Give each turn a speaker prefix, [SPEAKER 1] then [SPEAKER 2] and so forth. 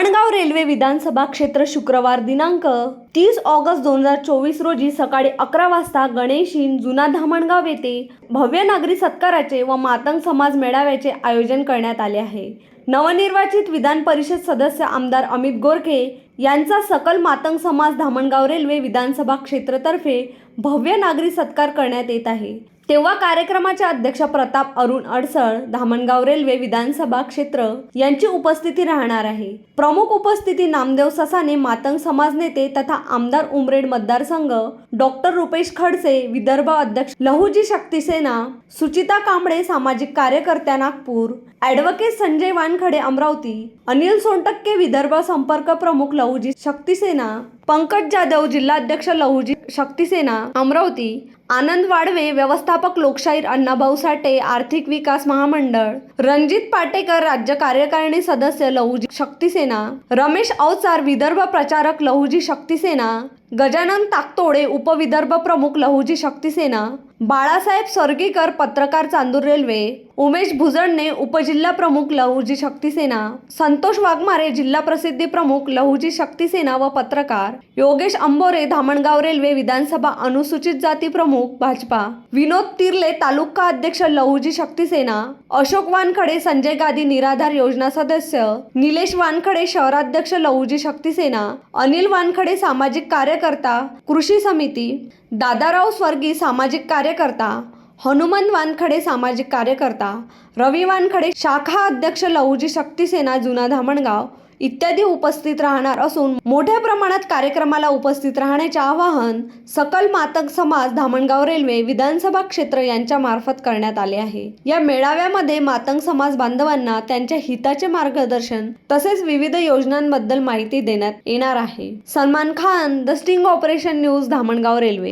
[SPEAKER 1] Dhamangaon railway विधानसभा क्षेत्र शुक्रवार दिनांक तीस ऑगस्ट दोन हजार चोवीस रोजी सकाळी अकरा वाजता गणेशीन जुना धामणगाव येथे भव्य नागरी सत्काराचे व मातंग समाज मेळाव्याचे आयोजन करण्यात आले आहे. नवनिर्वाचित विधान परिषद सदस्य आमदार अमित गोरखे यांचा सकल मातंग समाज धामणगाव रेल्वे विधानसभा क्षेत्रतर्फे भव्य नागरी सत्कार करण्यात येत आहे. तेव्हा कार्यक्रमाच्या अध्यक्ष प्रताप अरुण अडसळ धामणगाव रेल्वे विधानसभा क्षेत्र यांची उपस्थिती राहणार आहे. प्रमुख उपस्थिती नामदेव ससाने मातंग समाज नेते तथा आमदार उमरेड मतदारसंघ डॉक्टर रुपेश खडसे विदर्भ अध्यक्ष लहुजी शक्तीसेना सुचिता कांबळे सामाजिक कार्यकर्त्या नागपूर ॲडव्होकेट संजय वानखडे अमरावती अनिल सोनटक्के विदर्भ संपर्क प्रमुख लहुजी शक्तीसेना पंकज जाधव जिल्हाध्यक्ष लहुजी शक्तीसेना अमरावती आनंद वाडवे व्यवस्थापक लोकशाहीर अण्णाभाऊ साठे आर्थिक विकास महामंडळ. रणजित पाटेकर राज्य कार्यकारिणी सदस्य लहुजी शक्तीसेना. रमेश अवचार विदर्भ प्रचारक लहुजी शक्तीसेना. गजानन ताकतोडे उपविदर्भ प्रमुख लहुजी शक्तीसेना. बाळासाहेब स्वर्गीकर पत्रकार चांदूर रेल्वे. उमेश भुजणने उपजिल्हा प्रमुख लहुजी शक्तीसेना संतोष वाघमारे जिल्हा प्रसिद्धी प्रमुख लहुजी शक्तीसेना व पत्रकार योगेश अंबोरे धामणगाव रेल्वे विधानसभा अनुसूचित जाती प्रमुख भाजपा. विनोद तिर्ले तालुका अध्यक्ष लहुजी शक्तीसेना अशोक वानखडे संजय गादी निराधार योजना सदस्य निलेश वानखडे शहराध्यक्ष लहुजी शक्तीसेना अनिल वानखडे सामाजिक कार्यकर्ता कृषी समिती दादाराव स्वर्गी सामाजिक कार्यकर्ता हनुमंत वानखडे सामाजिक कार्यकर्ता रवी वानखडे शाखा अध्यक्ष लहुजी शक्तीसेना जुना धामणगाव इत्यादी उपस्थित राहणार असून मोठ्या प्रमाणात कार्यक्रमाला उपस्थित राहण्याचे आवाहन सकल मातक समाज धामणगाव रेल्वे विधानसभा क्षेत्र यांच्या मार्फत करण्यात आले आहे. या मेळाव्यामध्ये मातंग समाज बांधवांना त्यांच्या हिताचे मार्गदर्शन तसेच विविध योजनांबद्दल माहिती देण्यात येणार आहे. Salman Khan the sting operation news Dhamangaon railway